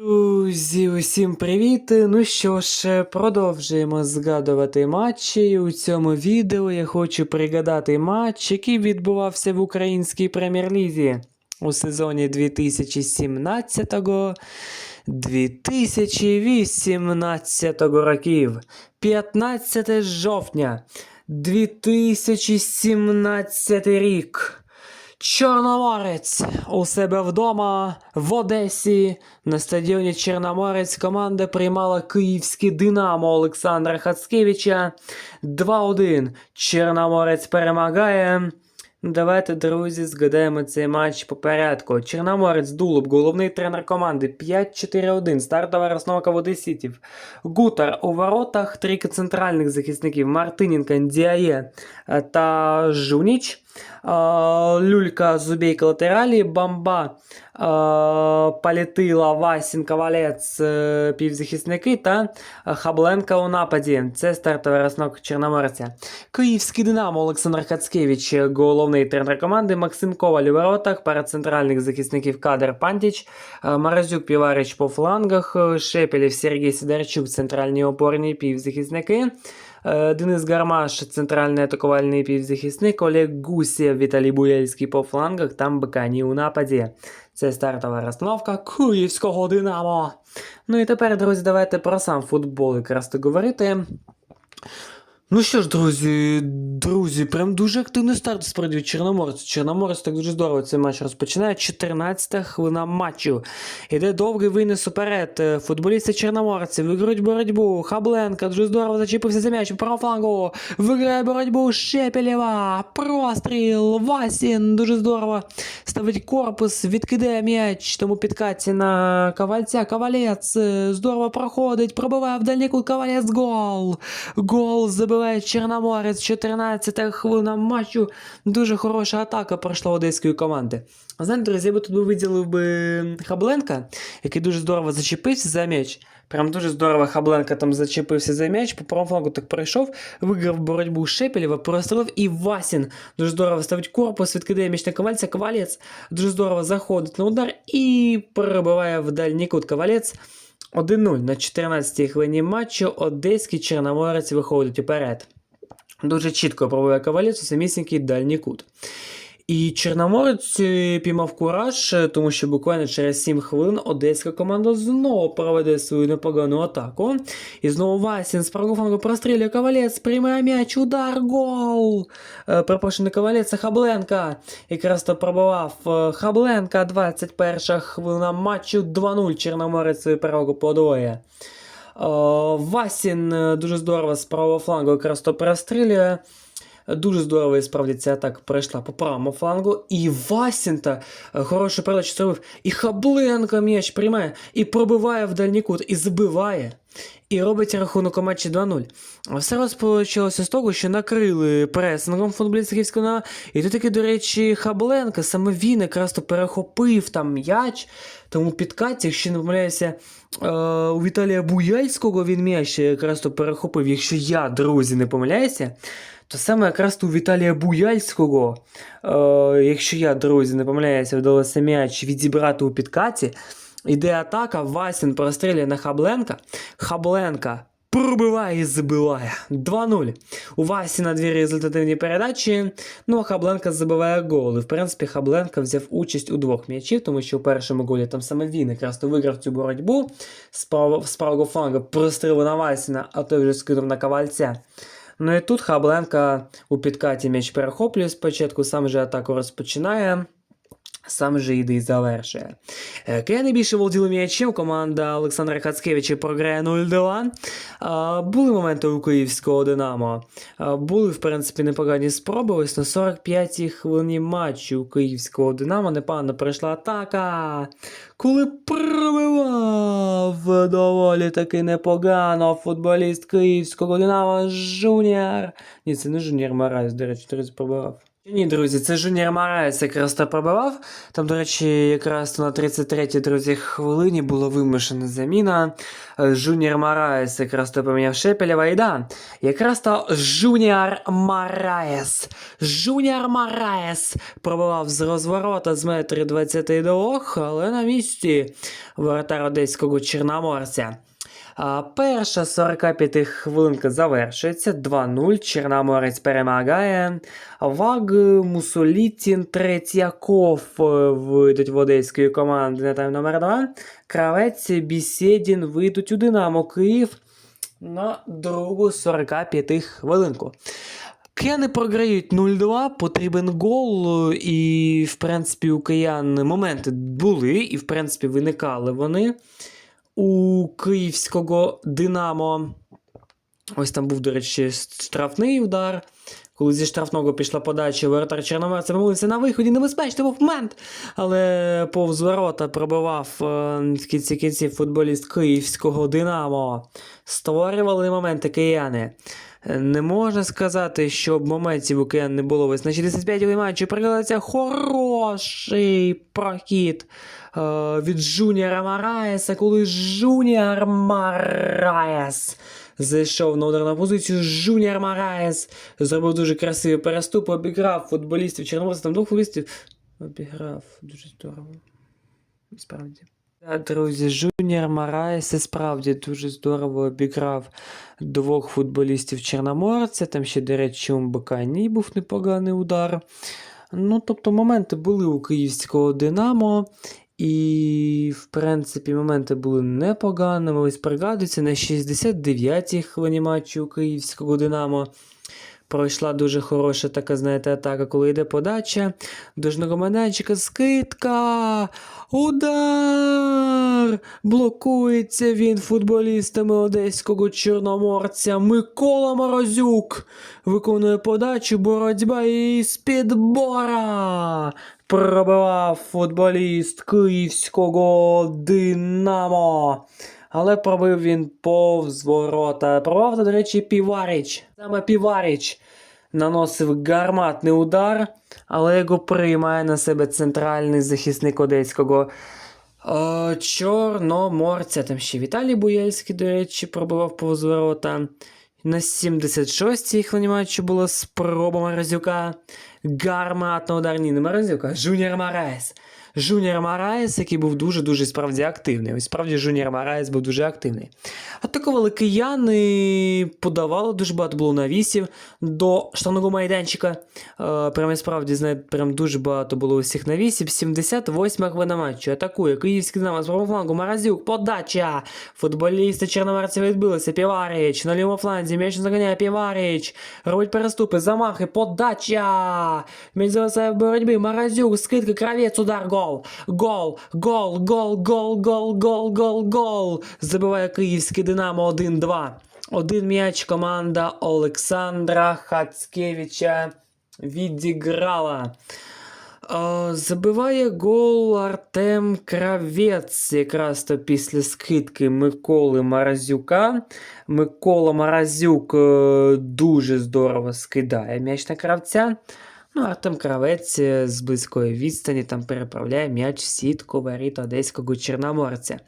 Друзі, усім привіт! Ну що ж, продовжуємо згадувати матчі. У цьому відео я хочу пригадати матч, який відбувався в українській прем'єр-лізі у сезоні 2017-2018 років. 15 жовтня 2017 рік. Чорноморець у себе вдома в Одесі на стадіоні Чорноморець команда приймала київське Динамо Олександра Хацкевича 2-1. Чорноморець перемагає. Давайте, друзі, згадаємо цей матч по порядку. Чорноморець Дулуб, головний тренер команди 5-4-1, стартова розновка в Одеситів. Гутар у воротах, трійка центральних захисників Мартиненко, Діає та Жуніч. Люлька, Зубейка латералі, Бамба, Палітила, Васін, Ковалець, е, півзахисники та Хабленка у нападі. Це стартова розновка Чорноморця. Київський Динамо Олександр Хацкевич, головний тренер команди, Максим Коваль у воротах, пара центральних захисників Кадр Пантіч, Морозюк Піварич по флангах, Шепелєв Сергій Сидорчук, центральні опорні півзахисники. Е, Денис Гармаш, центральний атакувальний півзахисник, Олег Гусєв, Віталій Буєльський по флангах, там Бекані у нападі. Це стартова розстановка Київського Динамо. Ну і тепер, друзі, давайте про сам футбол якраз говорити. Ну що ж, друзі, друзі, прям дуже активний старт справді від Чорноморця. Чорноморець так дуже здорово цей матч розпочинає. 14 хвилина матчу. Іде довгий винес уперед. Е, Футболісти Чорноморця виграють боротьбу. Хабленка дуже здорово зачепився за м'яч. Право флангу. Виграє боротьбу Шепелєва. Простріл. Васін. Дуже здорово. Ставить корпус, відкидає м'яч. Тому підкаті на ковальця. Ковалець е, здорово проходить. Пробиває в дальній кут. Ковалець гол. Гол забиває Чорноморець. 14 хвилина матчу. Дуже хороша атака пройшла одеської команди. Знаєте, друзі, я би тут виділив би Хабленка, який дуже здорово зачепився за м'яч. Прям дуже здорово Хабленка там зачепився за м'яч, по правому флангу так пройшов, виграв боротьбу Шепелєва, прострелив і Васін. Дуже здорово ставить корпус, відкидає м'яч на ковальця, ковалець дуже здорово заходить на удар і перебиває в дальній кут ковалець. 1-0 на 14-й хвилині матчу Одеський Чорноморець виходить уперед. Дуже чітко пробує ковалець у самісінький дальній кут. І Чорноморець е, піймав кураж, е, тому що буквально через 7 хвилин одеська команда знову проведе свою непогану атаку. І знову Васін з правого прострілює ковалець, приймає м'яч, удар, гол! Е, Пропущений ковалець, Хабленка. Якраз то пробував Хабленка, 21 хвилина матчу, 2-0. Чорноморець перевагу подвоє. Васін дуже здорово з правого флангу якраз то прострілює. Дуже здорово і справді ця атака пройшла по правому флангу. І Васінта е, хорошу передачу зробив. І Хабленко м'яч приймає, і пробиває в дальній кут, і забиває. І робить рахунок у матчі 2-0. Все розпочалося з того, що накрили пресингом футболістів Київського. І тут таки, до речі, Хабленко, саме він якраз то перехопив там м'яч. Тому підкаті, якщо не помиляюся, е, у Віталія Буяльського він м'яч якраз то перехопив. Якщо я, друзі, не помиляюся, то саме якраз у Віталія Буяльського, е, якщо я, друзі, не помиляюся, вдалося м'яч відібрати у підкаті. Іде атака, Васін прострілює на Хабленка. Хабленка пробиває і забиває. 2-0. У Васіна дві результативні передачі. Ну а Хабленка забиває гол. І в принципі Хабленка взяв участь у двох м'ячів, тому що у першому голі там саме він якраз то виграв цю боротьбу. З правого, флангу прострілив на Васіна, а той вже скинув на ковальця. Ну і тут Хабленка у підкаті м'яч перехоплює спочатку, сам же атаку розпочинає. Сам же йде і завершує. Е, Кияни найбільше володіли м'ячем. Команда Олександра Хацкевича програє 0-2. А, Були моменти у київського Динамо. Були, в принципі, непогані спроби. Ось на 45-й хвилині матчу у київського Динамо непогано пройшла атака. Коли пробивав доволі таки непогано футболіст київського Динамо Жуніор. Ні, це не Жуніор Марайс, до речі, друзі, пробивав. Ні, друзі, це Жуніор Мараєс якраз то пробивав. Там, до речі, якраз на 33-й, друзі, хвилині була вимушена заміна. Жуніор Мараєс якраз то поміняв Шепелєва. І да, якраз то Жуніор Мараєс. Жуніор Мараєс пробивав з розворота з метрів 22, але на місці воротар одеського Чорноморця. А, Перша 45 хвилинка завершується. 2-0. Чорноморець перемагає. Ваг Мусолітін Третьяков е, вийдуть в одеської команди на тайм номер 2. Кравець Бісєдін вийдуть у Динамо Київ на другу 45 хвилинку. Кияни програють 0-2, потрібен гол, і, в принципі, у киян моменти були, і, в принципі, виникали вони у київського Динамо. Ось там був, до речі, штрафний удар. Коли зі штрафного пішла подача, воротар Чорноморця вимовився на виході, небезпечний був момент. Але повз ворота пробивав е, в кінці кінців футболіст київського Динамо. Створювали моменти кияни. Е, Не можна сказати, щоб моментів у киян не було. Ось на 65-й матчі прикладається хороший прохід е, від Жуніора Мараєса, коли Жуніор Мараєс зайшов на ударну позицію. Жуніор Мараєс зробив дуже красивий переступ, обіграв футболістів Чорноморця, там двох футболістів обіграв дуже здорово. Справді. Друзі, Жуніор Мараєс справді дуже здорово обіграв двох футболістів Чорноморця. Там ще, до речі, у Мбакані був непоганий удар. Ну, тобто, моменти були у київського Динамо. І, в принципі, моменти були непоганими. Ось пригадується, на 69-й хвилині матчу київського Динамо. Пройшла дуже хороша така, знаєте, атака, коли йде подача. Дожного майданчика скидка. Удар! Блокується він футболістами одеського чорноморця. Микола Морозюк виконує подачу, боротьба і з підбора. Пробивав футболіст київського Динамо. Але пробив він повз ворота. Пробив, до речі, Піваріч. Саме Піваріч наносив гарматний удар, але його приймає на себе центральний захисник одеського Чорноморця. Там ще Віталій Буяльський, до речі, пробував повз ворота. На 76-й хвилині матчу була спроба Морозюка. Гарматно удар не Морозюка, а Жуніор Мараєс. Жуніор Мараєс, який був дуже-дуже справді активний. Ось справді Жуніор Мараєс був дуже активний. Атакували кияни, подавали дуже багато було навісів до штрафного майданчика. Е, прямо справді, знаєте, прям дуже багато було усіх навісів. 78 хвилина матчу. Атакує Київський Динамо з правого флангу. Маразюк, подача. Футболісти Чорноморця відбилися. Піваріч. На лівому фланзі м'яч заганяє Піваріч. Робить переступи, замахи, подача. М'яч зависає в боротьбі. Маразюк, скидка, кравець, удар, гол. Гол, гол, гол, гол, гол, гол, гол, гол. Забиває Київський Динамо 1-2. Один м'яч команда Олександра Хацкевича відіграла. Е, Забиває гол Артем Кравець, якраз то після скидки Миколи Маразюка. Микола Маразюк е, дуже здорово скидає м'яч на кравця. Ну, Артем Кравець з близької відстані там переправляє м'яч в сітку воріт одеського Чорноморця.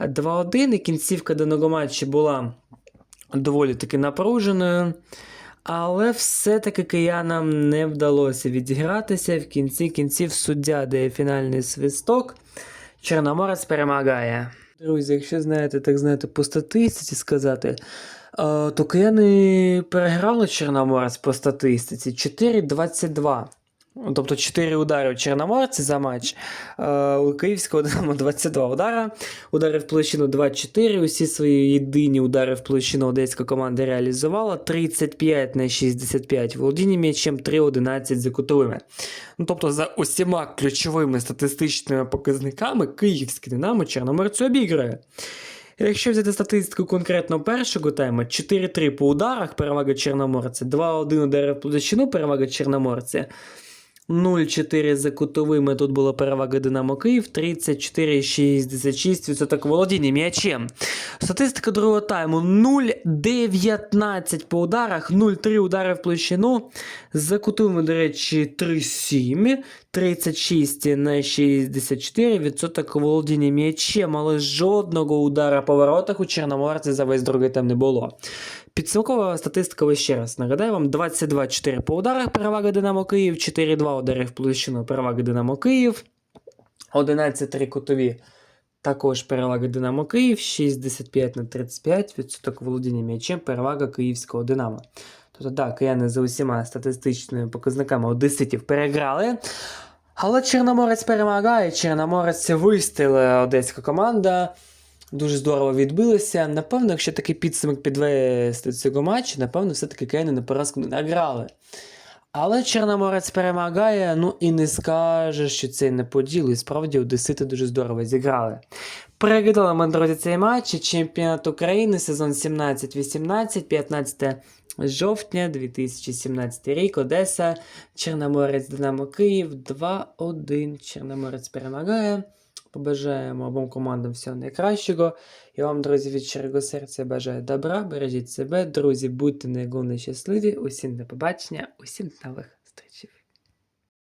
2-1 і кінцівка даного матчу була доволі таки напруженою. Але все-таки киянам не вдалося відігратися. В кінці кінців суддя дає фінальний свисток. Чорноморець перемагає. Друзі, якщо знаєте, так знаєте, по статистиці сказати, то кияни переграли Чорноморець по статистиці 4-22. Тобто 4 удари у Чорноморці за матч. У Київського Динамо 22 удара. Удари в площину 24. Усі свої єдині удари в площину одеська команда реалізувала. 35 на 65 володіння м'ячем, 3-11 за кутовими. Ну, тобто, за усіма ключовими статистичними показниками Київський Динамо Чорноморцю обіграє. Якщо взяти статистику конкретно першого тайму, 4-3 по ударах перевага Чорноморця, 2-1 удари в площину перевага Чорноморця. 0,4 за кутовими. Тут була перевага Динамо Київ. 34,66% володіння м'ячем. Статистика другого тайму 0,19 по ударах, 0,3 удари в площину. За кутовими, до речі, 3,7, 36 на 64% володіння м'ячем, але жодного удара по воротах у Чорноморці за весь другий тайм не було. Підсумкова статистика ось ще раз нагадаю вам: 22-4 по ударах перевага Динамо Київ, 4-2 удари в площину перевага Динамо Київ, 11-3 кутові. Також перевага Динамо Київ, 65 на 35, відсоток володіння м'ячем, перевага київського Динамо. Тобто, так, кияни за усіма статистичними показниками одеситів переграли. Але Чорноморець перемагає, Чорноморець вистояла одеська команда. Дуже здорово відбилися. Напевно, якщо такий підсумок підвести цього матчу, напевно, все-таки кияни на поразку не награли. Але Чорноморець перемагає, ну і не скаже, що це не поділ. І справді одесити дуже здорово зіграли. Переглядали ми, друзі, цей матч. Чемпіонат України, сезон 17-18, 15 жовтня 2017 рік. Одеса, Чорноморець, Динамо Київ 2-1. Чорноморець перемагає. Побажаємо обом командам всього найкращого. І вам, друзі, від щирого серця бажаю добра, бережіть себе, друзі, будьте найголовніше щасливі. Усім до побачення, усім нових зустрічей.